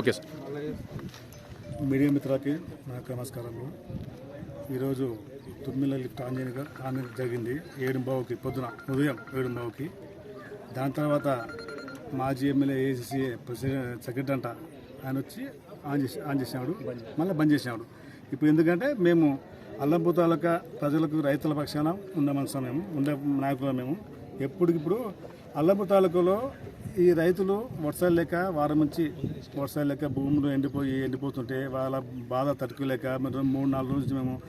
Okay sir. Media మిత్రాకి నాకు నమస్కారము ఈరోజు తుమ్మిల లిఫ్ట్ ఆంజనేయ ఆంజనేయ జరిగింది. ఏడుంబావుకి పొద్దున ఉదయం ఏడుంబావుకి. దాని తర్వాత మాజీ ఎమ్మెల్యే ఏసీసీ ప్రెసిడెంట్ సెక్రటరీ అంట. ఆయన వచ్చి ఆన్ చేసి ఆన్ చేసినాడు. మళ్ళీ బంద్ చేసినాడు. ఇప్పుడు ఎందుకంటే మేము అల్లంపూ తాలూకా ప్రజలకు రైతుల పక్షాన ఉండమని మనసు మేము ఉండే నాయకులు మేము. ఎప్పటికిప్పుడు అల్లంపూ తాలూకాలో ఈ రైతులు వర్షాలు లేక వారం నుంచి వర్షాలు లేక భూములు ఎండిపోయి ఎండిపోతుంటే వాళ్ళ బాధ తట్టుకోలేక మరి మూడు నాలుగు రోజులు నుంచి మేము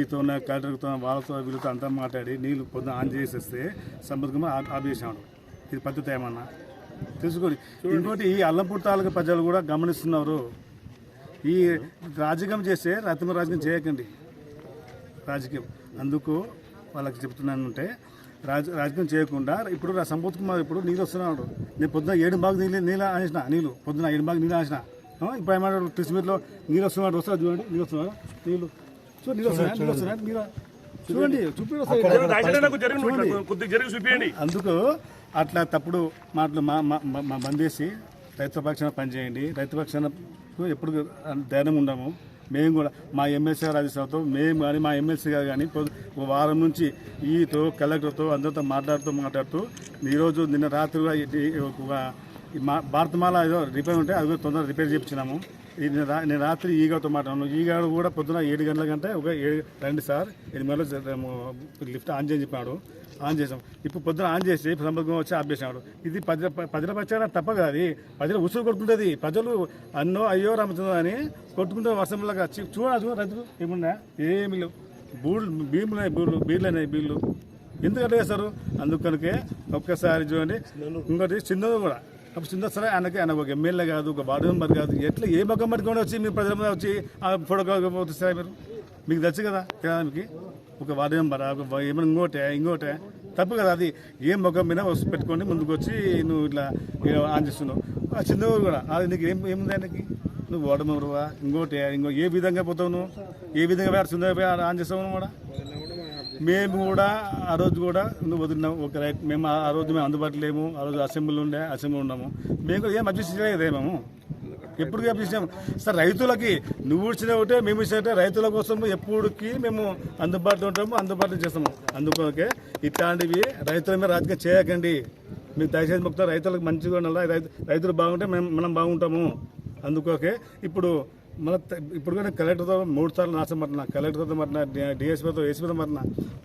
ఈతో కలెక్టర్తో వాళ్ళతో వీళ్ళతో అంతా మాట్లాడి నీళ్ళు పొద్దున ఆన్ చేసేస్తే సంబంధంగా ఆపేసాడు ఇది పద్ధతి ఏమన్నా? తెలుసుకోండి. ఇంకోటి ఈ అల్లంపూర్ తాలూకా ప్రజలు కూడా గమనిస్తున్నారు. ఈ రాజకీయం చేస్తే రత్న రాజకీయం చేయకండి. రాజకీయం. అందుకు వాళ్ళకి చెప్తున్నానంటే రాజ రాజకీయం చేయకుండా ఇప్పుడు సంపత్ కుమార్ ఇప్పుడు నీళ్ళు వస్తున్నాడు. నేను పొద్దున ఏడు బాగు నీళ్ళు నీళ్ళు ఆనేసిన నీళ్ళు. పొద్దున ఏడు బాగు నీళ్ళు ఆనేసిన. ఆ, ఇప్పుడు ఏమన్నాడు క్రిస్మస్లో నీళ్ళు వస్తున్నాడు వస్తాడు చూడండి నీళ్ళు వస్తున్నాడు? నీళ్ళు. చూడు నీళ్ళు వస్తున్నాయి? నీళ్ళు వస్తున్నాయి? నీళ్ళు చూడండి చూపించండి అందుకు అట్లా తప్పుడు మాటలు మా మా- మా- మా బందేసి రైతు పక్షాన పనిచేయండి. రైతు పక్షాన ఎప్పుడు ధైర్యం ఉండము మేము కూడా మా ఎమ్మెల్సీ గారు రాజేశ్వరతో మేము కానీ మా ఎమ్మెల్సీ గారు కానీ ఒక వారం నుంచి ఈతో కలెక్టర్తో అందరితో మాట్లాడుతూ మాట్లాడుతూ ఈరోజు నిన్న రాత్రి కూడా ఒక మా భారతమాల ఏదో రిపేర్ ఉంటే అది కూడా తొందరగా రిపేర్ చేయించినాము. ఇది నేను రా- నేను రాత్రి ఈగతో మాట్లాడాను ఈగాడు కూడా పొద్దున ఏడు గంటల కంటే ఒక ఏడు రండి సార్ ఎనిమిది గంటలు లిఫ్ట్ ఆన్ చేసి చెప్పాడు ఆన్ చేసాం ఇప్పుడు పొద్దున ఆన్ చేసి సంబంధం వచ్చి ఆపేసినాడు. ఇది ప్రజల ప్రజల పక్షాన తప్ప కాదు ప్రజలు ఉసురు కొట్టుకుంటుంది. ప్రజలు అన్నో అయ్యో రామచంద్ర అని కొట్టుకుంటే వర్షంలో చి- చూడ రైతులు ఏమున్నా ఏమి లేవు. బూళ్ళు భీములు బీళ్ళు బీళ్ళు అనేవి బీళ్ళు ఎందుకు అట్లా చేస్తారు? అందుకనికే ఒక్కసారి చూడండి. ఇంకోటి చిన్నది కూడా. అప్పుడు చిన్న సరే ఆయనకి ఆయన ఒక ఎమ్మెల్యే కాదు ఒక వార్డు మెంబర్ కాదు ఎట్లా ఏ భగం పట్టుకొని వచ్చి మీరు ప్రజల మీద వచ్చి ఆ ఫోటో మీరు? మీకు తెలుసు కదా మీకు ఒక వార్డు మెంబర్? ఒక ఏమైనా ఇంకోటే ఇంకోటే? తప్పు కదా అది. ఏ ముఖం మీద వస్తు పెట్టుకొని ముందుకు వచ్చి నువ్వు ఇట్లా ఆన్ చేస్తున్నావు. ఆ చిన్నవాడు కూడా. అది నీకు ఏం ఏముంది ఆయనకి? నువ్వు వార్డు మెంబర్వా? ఇంకోటి ఇంకో ఏ విధంగా పోతావు నువ్వు? ఏ విధంగా వేడ సుందర ఆన్ చేస్తావు కూడా? మేము కూడా ఆ రోజు కూడా నువ్వు ఒక రైట్ మేము ఆ రోజు మేము అందుబాటులో లేము. ఆ రోజు అసెంబ్లీ ఉండే అసెంబ్లీ ఉన్నాము. మేము కూడా ఏం అడ్జస్ట్ చేయలేదే మేము. ఎప్పుడు అడ్జస్ట్ సార్ రైతులకి నువ్వు ఇచ్చిన ఒకటే మేము ఇచ్చినట్టే రైతుల కోసం ఎప్పుడుకి మేము అందుబాటులో ఉంటాము అందుబాటులో చేస్తాము. అందుకోకే ఇట్లాంటివి రైతుల మీద రాజకీయం చేయకండి. మీరు దయచేసి మొత్తం రైతులకు మంచిగా ఉండాలి? రైతు రైతులు బాగుంటే మేము మనం బాగుంటాము. అందుకోకే ఇప్పుడు మన ఇప్పుడు కూడా కలెక్టర్తో మూడు సార్లు నాశనం పట్టిన కలెక్టర్తో పట్టిన డిఎస్పీతో ఏసీపీతో పట్టిన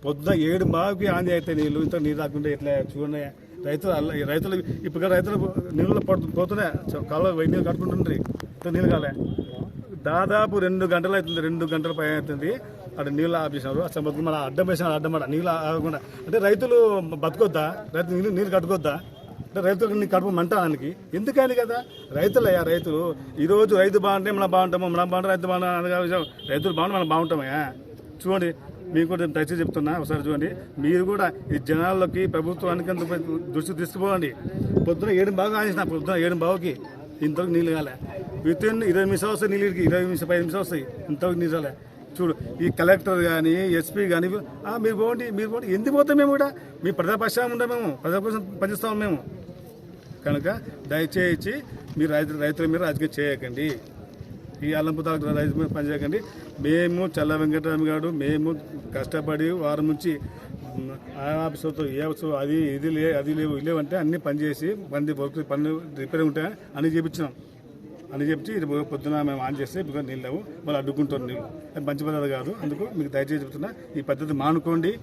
పొద్దున ఏడు బావికి ఆంది అయితే నీళ్ళు ఇంత నీళ్ళు రాకుండా ఇట్లా చూడండి. రైతులు అల్ల- రైతులు ఇప్పుడు రైతులు నీళ్ళు పడుతు పోతున్నాయి. కాలువ వెయ్యి నీళ్ళు కట్టుకుంటుండ్రి. ఇంత నీళ్ళు కాలే. దాదాపు రెండు గంటలు అవుతుంది రెండు గంటల పైన అవుతుంది. అక్కడ నీళ్ళు ఆపేసినారు. అసలు మన అడ్డం వేసినారు అడ్డం నీళ్ళు ఆగకుండా. అంటే రైతులు బతుకొద్దా? రైతు నీళ్ళు నీళ్ళు కట్టుకోద్దా? రైతులకు నీ కడుపు మంట దానికి ఎందుకని కదా? రైతులయ్యా రైతులు. ఈరోజు రైతు బాగుంటే మనం బాగుంటాము మనం బాగుంటే రైతు బాగుంటా రైతులు బాగుంటే మనం బాగుంటామయ్యా చూడండి మీకు కూడా దయచేసి చెప్తున్నా ఒకసారి చూడండి. మీరు కూడా ఈ జనాల్లోకి ప్రభుత్వానికి అంత దృష్టి తీసుకుపోండి పొద్దున ఏడు బాగా ఆనేసిన పొద్దున ఏడు బావుకి ఇంతవరకు నీళ్ళు కాలే. విత్ ఇన్ ఇరవై నిమిషాలు వస్తాయి నీళ్ళు ఇరవై నిమిషం పది నిమిషాలు వస్తాయి ఇంతవరకు నీళ్ళు రాలే చూడు ఈ కలెక్టర్ కానీ ఎస్పీ కానీ మీరు పోండి మీరు పోండి. ఎందుకు పోతాం మేము కూడా? మీ ప్రజాపక్షాన్ని ఉంటాం మేము ప్రజల కోసం పనిచేస్తాం మేము. కనుక దయచేసి మీరు రైతు రైతుల మీద రాజకీయం చేయకండి. ఈ అల్లంపుతాల రైతు మీద పనిచేయకండి. మేము చల్ల వెంకటరామ గారు మేము కష్టపడి వారం నుంచి ఆ ఆఫీసర్తో ఏ అది ఇది లే అది లేవు లేవంటే అన్ని పనిచేసి బండి వర్క్ పని రిపేర్ ఉంటాయి? అని చేపించినాం అని చెప్పి ఇది పొద్దున మేము ఆన్ చేస్తే బికాజ్ నీళ్ళు లేవు. వాళ్ళు అడ్డుకుంటారు నీళ్ళు. అది మంచి పద్ధతి కాదు. అందుకు మీకు దయచేసి చెప్తున్నా ఈ పద్ధతి మానుకోండి.